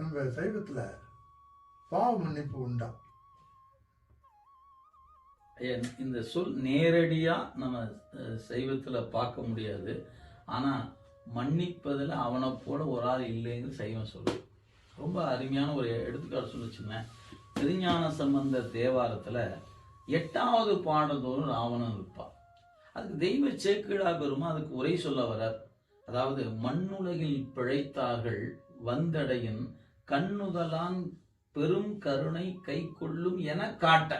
நம்ம சைவத்தில் பாவ மன்னிப்பு உண்டா? இந்த சொல் நேரடியா நம்ம அஹ், சைவத்துல பார்க்க முடியாது. ஆனா மன்னிப்பதுல அவனை போல ஒரு ஆள் இல்லைன்னு சைவம் சொல்லு ரொம்ப அருமையான ஒரு எடுத்துக்காட்டு சொல்லிச்சுங்க திருஞான சம்பந்த தேவாரத்துல எட்டாவது பாடல்தோறும் ராவணன் இருப்பான். அதுக்கு தெய்வ சேக்கிழா பெருமா அதுக்கு உரை சொல்ல வரார் அதாவது மண்ணுலகில் பிழைத்தார்கள் வந்தடையின் கண்ணுதலான் பெரும் கருணை கை கொள்ளும் என காட்ட.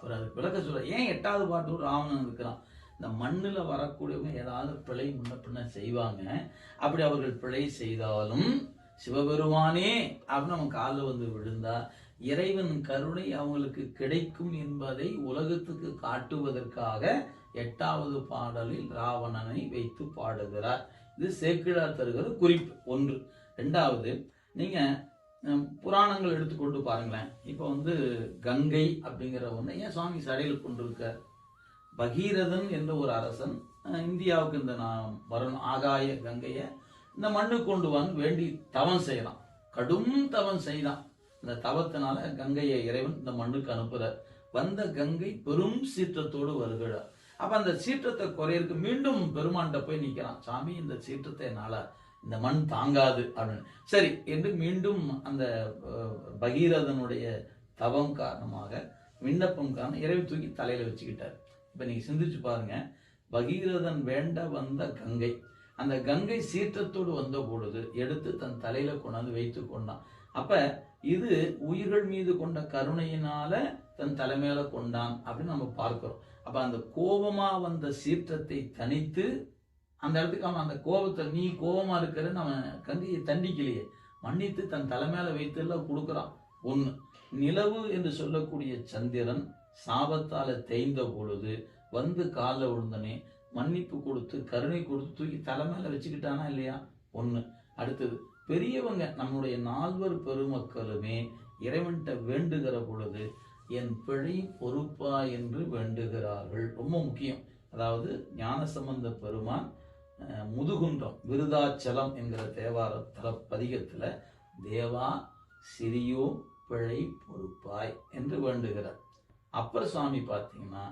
அவர் அதுக்கு விளக்க சொல்ல ஏன் எட்டாவது பாட்டு ஒரு ராவணன் இருக்கிறான் இந்த மண்ணில் வரக்கூடியவங்க ஏதாவது பிழை முன்ன பின்ன செய்வாங்க. அப்படி அவர்கள் பிழை செய்தாலும் சிவபெருமானே அப்படின்னு நம்ம காலில் வந்து விழுந்தா இறைவன் கருணை அவங்களுக்கு கிடைக்கும் என்பதை உலகத்துக்கு காட்டுவதற்காக எட்டாவது பாடலில் ராவணனை வைத்து பாடுகிறார். இது சேக்கிழார் தருகிற குறிப்பு. ஒன்று. ரெண்டாவது நீங்கள் புராணங்கள் எடுத்துக்கொண்டு பாருங்களேன். இப்போ வந்து கங்கை அப்படிங்கிற ஒன்று ஏன் சுவாமி சடையில் கொண்டிருக்க பகீரதன் என்ற ஒரு அரசன் இந்தியாவுக்கு இந்த நான் வரணும் ஆகாய கங்கையை இந்த மண்ணு கொண்டு வந்து வேண்டி தவம் செய்யலாம். கடும் தவம் செய்தான். இந்த தவத்தினால கங்கையை இறைவன் இந்த மண்ணுக்கு அனுப்புறார். வந்த கங்கை பெரும் சீற்றத்தோடு வருகிறார். அப்ப அந்த சீற்றத்தை குறையிறதுக்கு மீண்டும் பெருமான்கிட்ட போய் நிற்கிறான் சாமி இந்த சீற்றத்தை என்னால இந்த மண் தாங்காது அப்படின்னு. சரி என்று மீண்டும் அந்த பகீரதனுடைய தவம் காரணமாக விண்ணப்பம் காரணம் இறைவி தூக்கி தலையில வச்சுக்கிட்டார். இப்ப நீங்க சிந்திச்சு பாருங்க. பகீரதன் வேண்ட வந்த கங்கை. அந்த கங்கை சீற்றத்தோடு வந்த பொழுது எடுத்து தன் தலையில கொண்டாந்து வைத்து கொண்டான். அப்ப இது உயிர்கள் மீது கொண்ட கருணையினால தன் தலைமையில கொண்டான் அப்படின்னு நம்ம பார்க்கிறோம். அப்ப அந்த கோபமா வந்த சீற்றத்தை தனித்து அந்த இடத்துக்கு அவன் அந்த கோபத்தை நீ கோபமா இருக்கிறன்னு அவன் கங்கையை தண்டிக்கலையே. மன்னித்து தன் தலைமையில வைத்து எல்லாம் கொடுக்குறான். ஒண்ணு. நிலவு என்று சொல்லக்கூடிய சந்திரன் சாபத்தால தேய்ந்த பொழுது வந்து காலில் விழுந்தனே மன்னிப்பு கொடுத்து கருணை கொடுத்து தூக்கி தலைமையில வச்சுக்கிட்டானா இல்லையா? ஒண்ணு. அடுத்தது பெரியவங்க நம்முடைய நால்வர் பெருமக்களுமே இறைவன்கிட்ட வேண்டுகிற பொழுது என் பிழை பொறுப்பா என்று வேண்டுகிறார்கள். ரொம்ப முக்கியம். அதாவது ஞானசம்பந்த பெருமான் முதுகுன்றம் விருதாச்சலம் என்கிற தேவார தல பதிகத்துல தேவா சிறியோ பிழை பொறுப்பாய் என்று வேண்டுகிறார். அப்பர் சுவாமி பார்த்தீங்கன்னா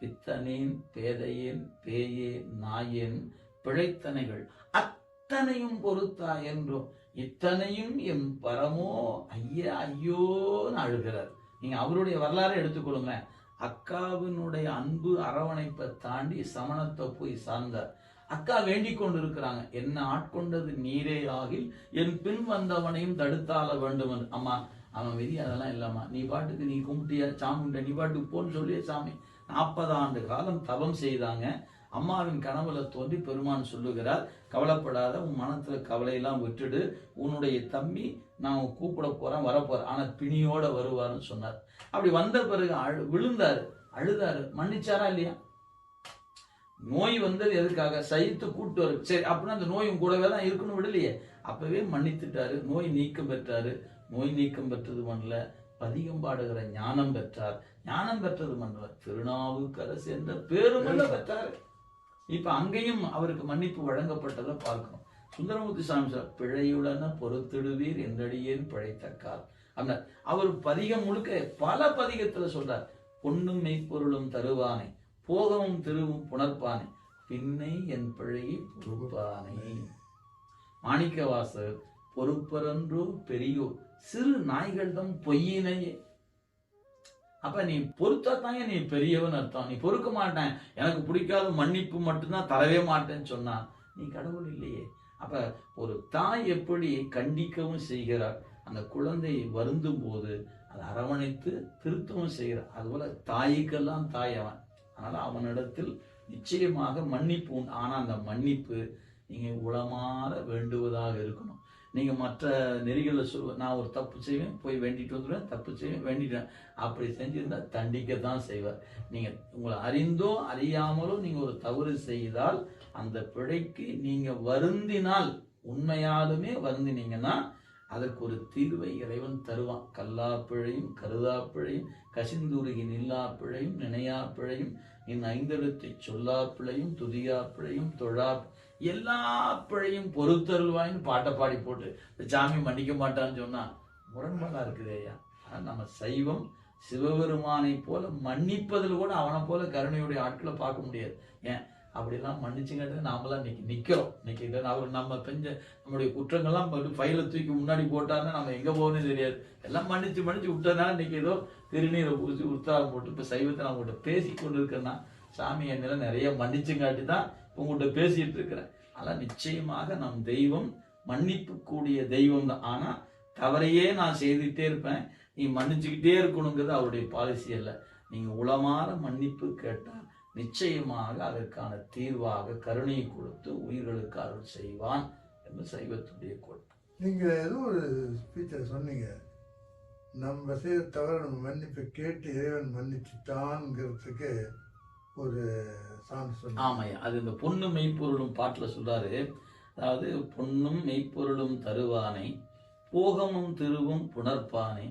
பித்தனேன் பேதையேன் பேயே நாயேன் பிழைத்தனைகள் அத்தனையும் பொறுத்தா என்றும் இத்தனையும் எம் பரமோ ஐயா ஐயோன்னு அழுகிறார். நீங்க அவருடைய வரலாறை எடுத்துக்கொள்ளுங்க அக்காவினுடைய அன்பு அரவணைப்பை தாண்டி சமணத்தை போய் சார்ந்தார். அக்கா வேண்டிக் கொண்டிருக்கிறாங்க. என்ன ஆட்கொண்டது நீரே ஆகில். என் பின் வந்தவனையும் தடுத்தாள வேண்டும் என்று. அம்மா அவன் விதி அதெல்லாம் இல்லாமா நீ பாட்டுக்கு நீ கும்பிட்டியா? சாமுண்ட நீ பாட்டுக்கு போன்னு சொல்லியே சாமி. நாற்பது ஆண்டு காலம் தவம் செய்தாங்க. அம்மாவின் கனவுல தோன்றி பெருமான் சொல்லுகிறார் கவலைப்படாத உன் மனத்துல கவலையெல்லாம் விட்டுடு. உன்னுடைய தம்பி நான் கூப்பிட போறேன் வரப்போறேன். ஆனா பிணியோட வருவார்னு சொன்னார். அப்படி வந்த பிறகு அழு விழுந்தாரு. அழுதாரு. மன்னிச்சாரா இல்லையா? நோய் வந்தது எதுக்காக? சைத்து கூட்டு வரும் சரி அப்படின்னா அந்த நோயும் கூடவே தான் இருக்கணும் விடலையே. அப்பவே மன்னித்துட்டாரு. நோய் நீக்கம் பெற்றாரு. நோய் நீக்கம் பெற்றது பண்ணல பதிகம் பாடுகிற ஞானம் பெற்றார். ஞானம் பெற்றது மண்ல திருநாவுக்கரசு என்ற பேருமல்ல பெற்றாரு. இப்ப அங்கேயும் அவருக்கு மன்னிப்பு வழங்கப்பட்டதை பார்க்கணும். சுந்தரமூர்த்தி சாமி சார் பிழையுடன பொறுத்திடுவீர் என்றடியேன் பிழைத்தக்கார் அந்த அவர் பதிகம் முழுக்க பல பதிகத்துல சொல்றார் பொன்னும் மெய்ப்பொருளும் தருவானே. போகவும் திருவும் புணர்ப்பானே. பின்னை என் பிழையை பொறுப்பானே. மாணிக்கவாசர் பொறுப்பரன்றோ பெரியோ சிறு நாய்கள்தான் பொய்யினையே. அப்ப நீ பொறுத்தாத்தாங்க நீ பெரியவன் அர்த்தம். நீ பொறுக்க மாட்டேன். எனக்கு பிடிக்காத மன்னிப்பு மட்டும்தான் தரவே மாட்டேன்னு சொன்னா. நீ கடவுள் இல்லையே. அப்ப ஒரு தாய் எப்படி கண்டிக்கவும் செய்கிறார் அந்த குழந்தை வருந்தும் போது அதை அரவணைத்து திருத்தவும் செய்கிறார் அதுபோல தாய்க்கெல்லாம் தாய் அவன். அதனால அவனிடத்தில் நிச்சயமாக மன்னிப்பு உண்டு ஆனா அந்த மன்னிப்பு நீங்க உளமாற வேண்டுவதாக இருக்கணும். நீங்கள் மற்ற நெறிகளை சொல்லுவ நான் ஒரு தப்பு செய்வேன் போய் வேண்டிட்டு வந்துடுவேன் தப்பு செய்வேன் வேண்டிட்டேன் அப்படி செஞ்சிருந்தால் தண்டிக்க தான் செய்வார். நீங்கள் உங்களை அறிந்தோ அறியாமலோ நீங்கள் ஒரு தவறு செய்தால் அந்த பிழைக்கு நீங்கள் வருந்தினால் உண்மையாலுமே வருந்தினீங்கன்னா அதற்கு ஒரு தீர்வை இறைவன் தருவான். கல்லா பிழையும் கருதா பிழையும் நினையாப்பிழையும் நில்லா பிழையும் நினையா பிழையும் இன் ஐந்தெழுத்தை சொல்லா பிழையும் துதியா பிழையும் தொழா எல்லா பிழையும் பொறுத்தருள்வாயின்னு பாட்டை பாடி போட்டு சாமி மன்னிக்க மாட்டான்னு சொன்னா முரண்பாடா இருக்குது ஐயா. நம்ம சைவம் சிவபெருமானை போல மன்னிப்பதில் கூட அவனை போல கருணையுடைய ஆட்களை பார்க்க முடியாது. ஏன்? அப்படிலாம் மன்னிச்சுங்கிறது நாமெல்லாம் இன்னைக்கு நிற்கிறோம் இன்னைக்கு இதை அவர் நம்ம பெஞ்ச நம்முடைய குற்றங்கள்லாம் ஃபைலை தூக்கி முன்னாடி போட்டாருன்னா நம்ம எங்கே போகணும்னு தெரியாது. எல்லாம் மன்னிச்சு மன்னிச்சு விட்டதுனால இன்னைக்கு ஏதோ திருநீரை பூசி உற்சாகம் போட்டு இப்போ சைவத்தை நான் உங்கள்கிட்ட பேசி கொண்டு இருக்கேன்னா சாமி என்னெல்லாம் நிறைய மன்னிச்சுங்காட்டி தான் உங்கள்கிட்ட பேசிட்டு இருக்கிறேன். அதெல்லாம் நிச்சயமாக நம் தெய்வம் மன்னிப்பு கூடிய தெய்வம் தான். ஆனால் தவறையே நான் செய்துக்கிட்டே இருப்பேன். நீ மன்னிச்சுக்கிட்டே இருக்கணுங்கிறது அவருடைய பாலிசி அல்ல. நீங்கள் உளமாற மன்னிப்பு கேட்டால் நிச்சயமாக அதற்கான தீர்வாக கருணையை கொடுத்து உயிர்களுக்கு அருள் செய்வான் என்று சைவத்துடைய கோட்பாடு நீங்க ஏதோ ஒரு ஸ்பீச்சை சொன்னீங்க. நம்ம செய்த நம்ம மன்னிப்பை கேட்டு இறைவன் மன்னிச்சுட்டான்ங்கிறதுக்கு ஒரு சான்று சொன்னீங்க. ஆமையா அது இந்த பொண்ணு மெய்ப்பொருளும் பாட்டுல சொல்றாரு. அதாவது பொன்னும் மெய்ப்பொருளும் தருவானை போகமும் திருவும் புணர்ப்பானே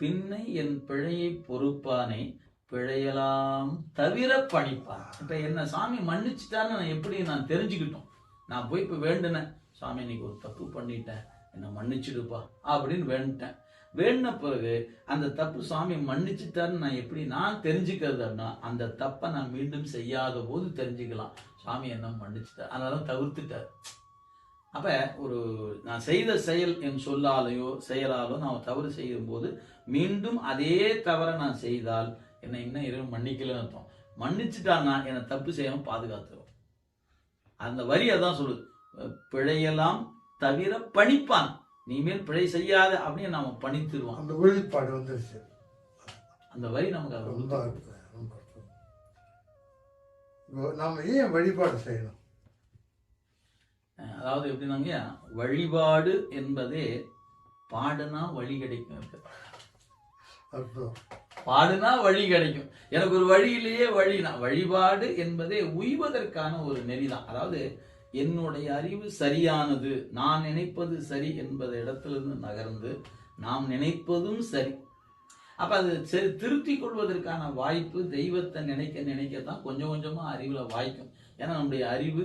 பின்னை என் பிழையை பொறுப்பானே பிழையலாம் தவிர பணிப்பார் இப்ப என்ன சாமி மன்னிச்சுட்டான்னு நான் எப்படி நான் தெரிஞ்சுக்கிட்டோம்? நான் போய் இப்ப வேண்டுனேன். சாமி இன்னைக்கு ஒரு தப்பு பண்ணிட்டேன் என்னை மன்னிச்சிடுப்பா அப்படின்னு வேண்டிட்டேன். வேண்டின பிறகு அந்த தப்பு சாமி மன்னிச்சுட்டாருன்னு நான் எப்படி நான் தெரிஞ்சுக்கிறதுனா அந்த தப்பை நான் மீண்டும் செய்யாத போது தெரிஞ்சுக்கலாம். சாமி என்ன மன்னிச்சுட்டார். அதனால தவிர்த்துட்டார். அப்போ ஒரு நான் செய்த செயல் என் சொல்லாலேயோ செயலாலோ நான் தவறு செய்யும் போது மீண்டும் அதே தவறை நான் செய்தால் என்னை இன்னும் இறைவன் மன்னிக்கலன்னு அர்த்தம். மன்னிச்சுட்டான்னா என்னை தப்பு செய்யாம பாதுகாத்துரும். அந்த வரி அதான் சொல்லுது. பிழையெல்லாம் தவிர பணிப்பான். நீமேல் பிழை செய்யாத அப்படின்னு நாம பணித்துருவான் அந்த உறுதிப்பாடு வந்துருச்சு. அந்த வரி நமக்கு அது ரொம்ப நாம ஏன் வழிபாடு செய்யணும்? அதாவது எப்படின்னாங்க? வழிபாடு என்பதே பாடுனா வழி கிடைக்கும். அற்புதம். பாடுனா வழி கிடைக்கும். எனக்கு ஒரு வழியிலேயே வழினா வழிபாடு என்பதே உய்வதற்கான ஒரு நெறிதான். அதாவது என்னுடைய அறிவு சரியானது நான் நினைப்பது சரி என்பத இடத்திலிருந்து நகர்ந்து நாம் நினைப்பதும் சரி. அப்ப அது சரி திருத்தி கொள்வதற்கான வாய்ப்பு தெய்வத்தை நினைக்க நினைக்க தான் கொஞ்சம் கொஞ்சமா அறிவுல வாய்க்கும். ஏன்னா நம்முடைய அறிவு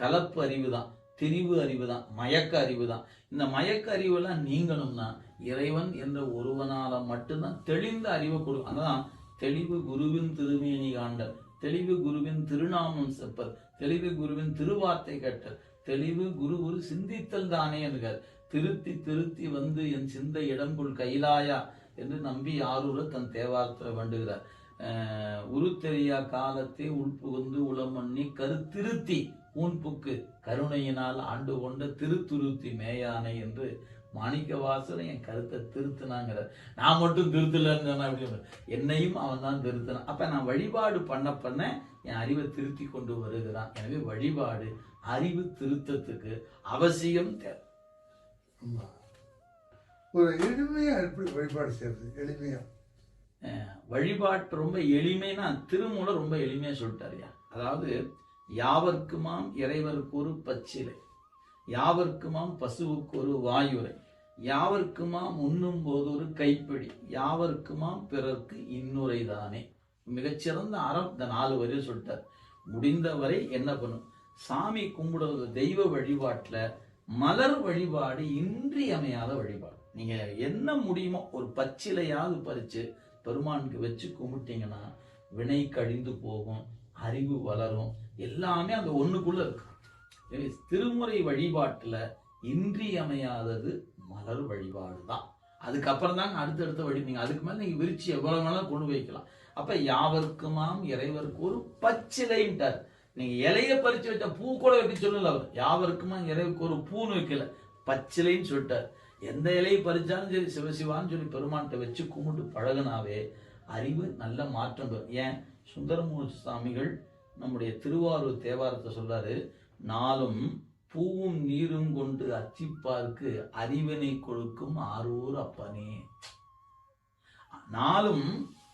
கலப்பு அறிவு தான் தெரிவு அறிவு தான் மயக்க அறிவு தான். இந்த மயக்க அறிவெல்லாம் நீங்கணும்னா இறைவன் என்ற ஒருவனால மட்டும்தான் தெளிந்த அறிவை கொடு அதான் தெளிவு குருவின் திருமேனி காண்டல் தெளிவு குருவின் திருநாமம் செப்பல் தெளிவு குருவின் திருவார்த்தை கேட்டல் தெளிவு குரு ஒரு சிந்தித்தல் தானே என்கிறார். திருத்தி திருத்தி வந்து என் சிந்தை இடம்புள் கைலாயா என்று நம்பி ஆரூர தன் தேவாரத்தில் வேண்டுகிறார். அஹ் உரு தெரியா காலத்தை உள்புகுந்து உளமண்ணி கருத்திருத்தி. ஊன்புக்கு கருணையினால் ஆண்டு கொண்ட திருத்துருத்தி மேயானை என்று மாணிக்க வாசனை என் கருத்தை திருத்தினாங்கிற நான் மட்டும் திருத்தலன்னு சொன்னா அப்படி இல்லை. என்னையும் அவன் தான் திருத்தினான். அப்ப நான் வழிபாடு பண்ண பண்ண என் அறிவை திருத்தி கொண்டு வருகிறான். எனவே வழிபாடு அறிவு திருத்தத்துக்கு அவசியம் தேவை. ஒரு எளிமையா எப்படி வழிபாடு செய்யறது எளிமையா? வழிபாட்டு ரொம்ப எளிமைனா திருமூலர் ரொம்ப எளிமையா சொல்லிட்டாருயா அதாவது யாவர்க்குமாம் இறைவருக்கு ஒரு பச்சிலை யாவர்க்குமாம் பசுவுக்கு ஒரு வாயுரை யாவர்க்குமாம் உண்ணும் போது ஒரு கைப்பிடி யாவர்க்குமாம் பிறர்க்கு இன்னுரை தானே மிகச்சிறந்த அறம் இந்த நாலு வரையும் சொல்லிட்டார். முடிந்தவரை என்ன பண்ணும்? சாமி கும்பிடுறது தெய்வ வழிபாட்டில் மலர் வழிபாடு இன்றியமையாத வழிபாடு. நீங்க என்ன முடியுமோ ஒரு பச்சிலையாவது பறிச்சு பெருமானுக்கு வச்சு கும்பிட்டீங்கன்னா வினை கழிந்து போகும் அறிவு வளரும் எல்லாமே அந்த ஒண்ணுக்குள்ள இருக்கு. எனவே திருமுறை வழிபாட்டுல இன்றியமையாதது மலர் வழிபாடு தான் அதுக்கப்புறம் தாங்க அடுத்தடுத்த வழி. நீங்க அதுக்கு மேல நீங்க விரிச்சு எவ்வளவு வேணாலும் கொண்டு வைக்கலாம். அப்ப யாவருக்குமாம் இறைவருக்கு ஒரு பச்சிலைன்ட்டார். நீங்க இலைய பறிச்சு வச்ச பூ கூட வைக்க சொல்லல அவர். யாவருக்குமா இறைவருக்கு ஒரு பூன்னு வைக்கல. பச்சிலைன்னு சொல்லிட்டார். எந்த இலையை பறிச்சாலும் சரி சிவசிவான்னு சொல்லி பெருமான்கிட்ட வச்சு கும்பிட்டு பழகுனாவே அறிவு நல்ல மாற்றம் ஏன்? சுந்தரமூர்த்தி சுவாமிகள் நம்முடைய திருவாரூர் தேவாரத்தை சொல்றாரு நாளும் பூவும் நீரும் கொண்டு அச்சிப்பார்க்கு அறிவினை கொடுக்கும் ஆரூர் அப்பனே. நாளும்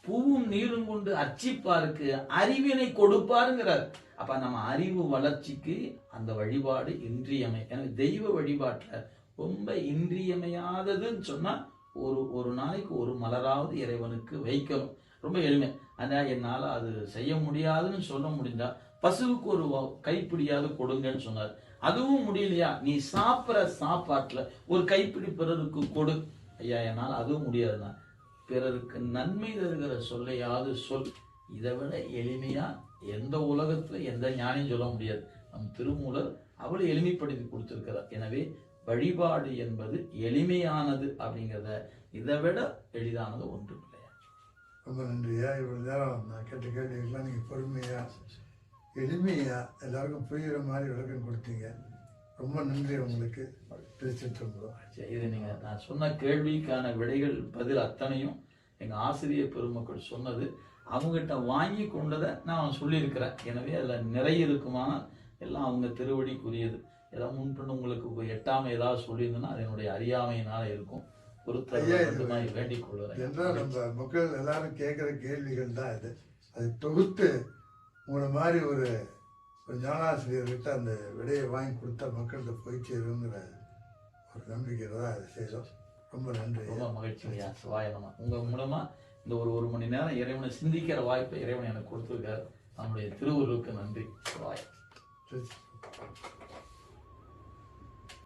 பூவும் நீரும் கொண்டு அர்ச்சிப்பாருக்கு அறிவினை கொடுப்பாருங்கிறார். அப்ப நம்ம அறிவு வளர்ச்சிக்கு அந்த வழிபாடு இன்றியமை. எனவே தெய்வ வழிபாட்டுல ரொம்ப இன்றியமையாததுன்னு சொன்னா ஒரு ஒரு நாளைக்கு ஒரு மலராவது இறைவனுக்கு வைக்கணும். ரொம்ப எளிமை. ஆனால் என்னால் அது செய்ய முடியாதுன்னு சொல்ல முடிஞ்சா பசுவுக்கு ஒரு கைப்பிடியாவது கொடுங்கன்னு சொன்னார். அதுவும் முடியலையா? நீ சாப்பிட்ற சாப்பாட்டில் ஒரு கைப்பிடி பிறருக்கு கொடு. ஐயா என்னால் அதுவும் முடியாதுண்ணா. பிறருக்கு நன்மை தருகிற சொல்லையாவது சொல். இதை விட எளிமையா எந்த உலகத்துல எந்த ஞானியும் சொல்ல முடியாது. நம் திருமூலர் அவ்வளவு எளிமைப்படுத்தி கொடுத்திருக்கிறார். எனவே வழிபாடு என்பது எளிமையானது அப்படிங்கிறத இதை விட எளிதானது ஒன்று. ரொம்ப நன்றியா? இவ்வளவு நேரம் நான் கேட்ட கேள்விகள்லாம் நீங்கள் பொறுமையா எளிமையா எல்லாருக்கும் புரியுற மாதிரி விளக்கம் கொடுத்தீங்க. ரொம்ப நன்றி உங்களுக்கு. திருச்சிற்றம்பலம். இது நீங்கள் நான் சொன்ன கேள்விக்கான விடைகள் பதில் அத்தனையும் எங்கள் ஆசிரியர் பெருமக்கள் சொன்னது. அவங்ககிட்ட வாங்கி கொண்டதை நான் சொல்லியிருக்கிறேன். எனவே அதில் நிறைய இருக்குமா? எல்லாம் அவங்க திருவடிக்குரியது. ஏதாவது முன்பின் உங்களுக்கு எட்டாமல் ஏதாவது சொல்லியிருந்தேன்னா அது என்னுடைய அறியாமையினால் இருக்கும். என்றால் நம்ம மக்கள் எல்லாரும் கேட்குற கேள்விகள் தான் இது. அதை தொகுத்து உங்களை மாதிரி ஒரு ஒரு ஞானாசிரியர்கிட்ட அந்த விடையை வாங்கி கொடுத்தா மக்கள்கிட்ட போய் சேருங்கிற ஒரு நம்பிக்கையில் தான் அதை செய்தோம். ரொம்ப நன்றி ரொம்ப மகிழ்ச்சியா சிவாயனமா உங்க மூலமா இந்த ஒரு ஒரு மணி நேரம் இறைவனை சிந்திக்கிற வாய்ப்பை இறைவன் எனக்கு கொடுத்திருக்காரு. நம்முடைய திருவுருவுக்கு நன்றி. சிவாயம்